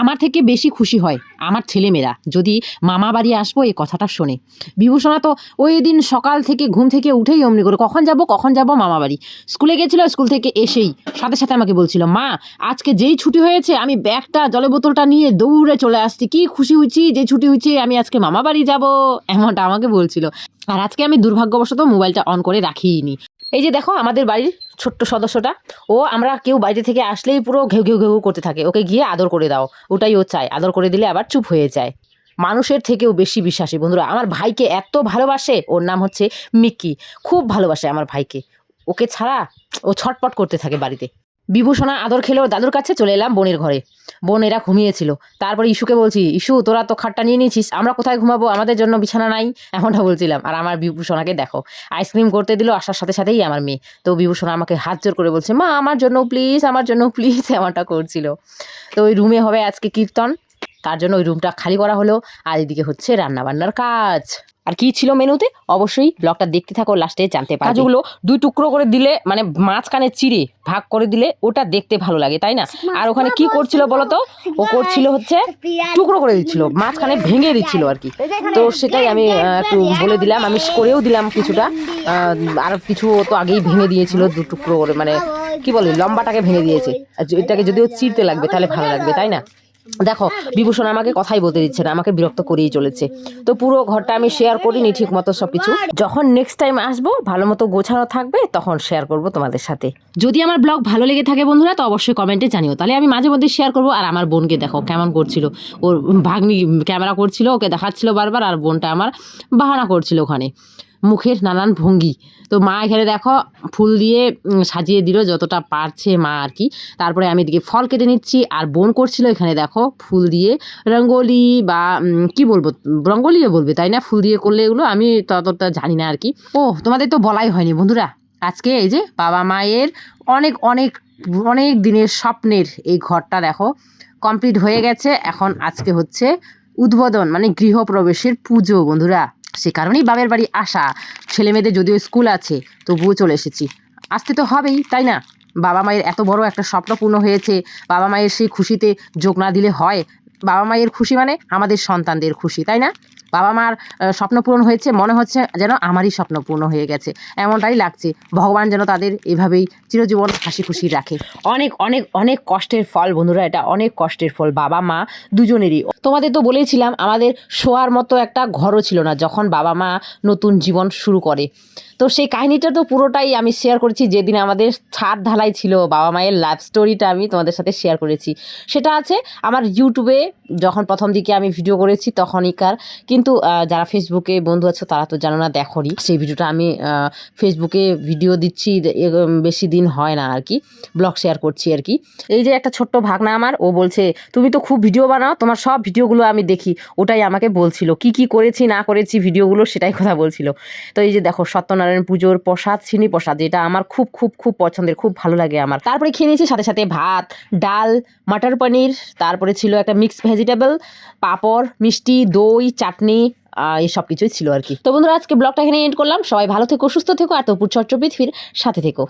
আমার থেকে বেশি খুশি হয় আমার ছেলেমেয়েরা। যদি মামা বাড়ি আসব, এই কথাটা শোনে। বিভূষণা তো ওই দিন সকাল থেকে ঘুম থেকে উঠেই অমনি করে, কখন যাব কখন যাব মামা বাড়ি? স্কুলে গেছিল, স্কুল থেকে এসেই সাথে সাথে আমাকে বলছিল, মা, আজকে যেই ছুটি হয়েছে, আমি ব্যাগটা, জলের বোতলটা নিয়ে দৌড়ে চলে আসছি। কি খুশি হয়েছি যে ছুটি হয়েছে, আমি আজকে মামা বাড়ি যাব? এমনটা আমাকে বলছিল। আর আজকে আমি দুর্ভাগ্যবশত মোবাইলটা অন করে রাখিনি এই যে দেখো আমাদের বাড়ির ছোট্ট সদস্যটা, ও আমরা কেউ বাড়িতে থেকে আসলেই পুরো ঘেউ ঘেউ ঘেউ করতে থাকে। ওকে গিয়ে আদর করে দাও, ওটাই ও চায়। আদর করে দিলে আবার চুপ হয়ে যায়। মানুষের থেকেও বেশি বিশ্বাসী বন্ধুরা, আমার ভাইকে এত ভালোবাসে, ওর নাম হচ্ছে মিক্কি খুব ভালোবাসে আমার ভাইকে। ওকে ছাড়া ও ছটপট করতে থাকে বাড়িতে। বিভূষণা আদর খেলো ওর দাদুর কাছে চলে এলাম বোনের ঘরে। বোন এরা ঘুমিয়েছিল। তারপরে ইস্যুকে বলছি ইস্যু তোরা তো খাটটা নিয়ে নিয়েছিস, আমরা কোথায় ঘুমাবো? আমাদের জন্য বিছানা নাই? এমনটা বলছিলাম। আর আমার বিভূষণাকে দেখো, আইসক্রিম করতে দিল, আসার সাথে সাথেই আমার মেয়ে। তো বিভূষণা আমাকে হাত জোর করে বলছে, মা, আমার জন্য প্লিজ আমার জন্য প্লিজ এমনটা করছিল। তো ওই রুমে হবে আজকে কীর্তন। তার জন্য ওই রুমটা খালি করা হলো। আর এদিকে হচ্ছে রান্নাবান্নার কাজ। আর কি ছিল মেনুতে? অবশ্যই ব্লগটা দেখতে থাকো লাস্টে জানতে পারবে। কাজগুলো দুই টুকরো করে দিলে মানে মাঝখানে চিড়ে ভাগ করে দিলে ওটা দেখতে ভালো লাগে তাই না? আর ওখানে কি করছিল বলতো? ও করছিল হচ্ছে টুকরো করে দিচ্ছিল মাঝখানে ভেঙে দিচ্ছিল আর কি। তো সেটাই আমি একটু বলে দিলাম আমি করেও দিলাম কিছুটা। আহ, আর কিছু তো আগেই ভেঙে দিয়েছিল দু টুকরো করে মানে কি বলে লম্বাটাকে ভেঙে দিয়েছে। আর এটাকে যদিও চিরতে লাগবে তাহলে ভালো লাগবে তাই না? দেখো, বিভূষণ আমাকে কথাই বলতে দিচ্ছে না, আমাকে বিরক্ত করেই চলেছে। তো পুরো ঘরটা আমি শেয়ার করিনি ঠিক মতো সব কিছু যখন নেক্সট টাইম আসব ভালো মতো গোছানো থাকবে, তখন শেয়ার করব তোমাদের সাথে। যদি আমার ব্লগ ভালো লেগে থাকে বন্ধুরা, তো অবশ্যই কমেন্টে জানিও। তাহলে আমি মাঝে মধ্যে শেয়ার করব, আর আমার বোনকে দেখো কেমন করছিল। ওর ভাগ্নি ক্যামেরা করছিল, ওকে দেখাচ্ছিল বারবার, আর বোনটা আমার বাহানা করছিল ওখানে। মুখের নানান ভঙ্গি। তো মা এখানে দেখো, ফুল দিয়ে সাজিয়ে দিল যতটা পারছে মা আর কি। তারপরে আমি এদিকে ফল কেটে নিচ্ছি, আর বোন করছিল এখানে দেখো, ফুল দিয়ে রঙ্গোলি বা কি বলব, রঙ্গোলিও বলবে, তাই না? ফুল দিয়ে করলে এগুলো, আমি ততটা জানি না আর কি। ও, তোমাদের তো বলাই হয়নি বন্ধুরা। আজকে এই যে বাবা মায়ের অনেক অনেক অনেক দিনের স্বপ্নের এই ঘরটা দেখো, কমপ্লিট হয়ে গেছে। এখন আজকে হচ্ছে উদ্বোধন মানে গৃহপ্রবেশের পুজো বন্ধুরা। সে কারণেই বাবের বাড়ি আসা। ছেলে মেয়েদের যদিও স্কুল আছে, তবুও চলে এসেছি। আসতে তো হবেই, তাই না? বাবা মায়ের এত বড় একটা স্বপ্ন পূর্ণ হয়েছে, বাবা মায়ের সেই খুশিতে যোগ না দিলে হয়। বাবা মায়ের খুশি মানে আমাদের সন্তানদের খুশি, তাই না? বাবা মার স্বপ্ন পূরণ হয়েছে, মনে হচ্ছে যেন আমারই স্বপ্ন পূর্ণ হয়ে গেছে। এমনটাই লাগছে। ভগবান যেন তাদের এভাবেই চিরজীবন হাসি খুশি রাখে। অনেক অনেক অনেক কষ্টের ফল বন্ধুরা, এটা অনেক কষ্টের ফল। বাবা মা দুজনেরই। তোমাদের তো বলেছিলাম আমাদের শোয়ার মতো একটা ঘরও ছিল না যখন বাবা মা নতুন জীবন শুরু করে। তো সেই কাহিনীটা তো পুরোটাই আমি শেয়ার করেছি যেদিন আমাদের ছাদ ঢালাই ছিল, বাবা মায়ের লাভ স্টোরিটা আমি তোমাদের সাথে শেয়ার করেছি। সেটা আছে আমার ইউটিউবে যখন প্রথম দিকে আমি ভিডিও করেছি তখনইকার কিন্তু যারা ফেসবুকে বন্ধু আছো তারা তো জানো না, দেখনি। সেই ভিডিওটা আমি ফেসবুকে ভিডিও দিচ্ছি বেশি দিন হয় না আর কি। ব্লগ শেয়ার করছি আর কি। এই যে একটা ছোট্ট ভাগনা আমার, ও বলছে, তুমি তো খুব ভিডিও বানাও, তোমার সব ভিডিওগুলো আমি দেখি। ওটাই আমাকে বলছিল, কি কি করেছি, না করেছি ভিডিওগুলো সেটাই কথা বলছিল। তো এই যে দেখো সত্যনারায়ণ পুজোর প্রসাদ, চিনি প্রসাদ, যেটা আমার খুব খুব খুব পছন্দের, খুব ভালো লাগে আমার। তারপরে খেয়ে নিয়েছি সাথে সাথে ভাত, ডাল, মাটার পনির, তারপরে ছিল একটা মিক্সড ভেজিটেবল পাঁপড়, মিষ্টি, দই, চাটনি এই সব কিছুই ছিল আর কি। তো বন্ধুরা, আজকে ব্লগটা এখানে এন্ড করলাম। সবাই ভালো থেকো, সুস্থ থেকো, আর তো চট্ট পৃথিবীর সাথে থেকো।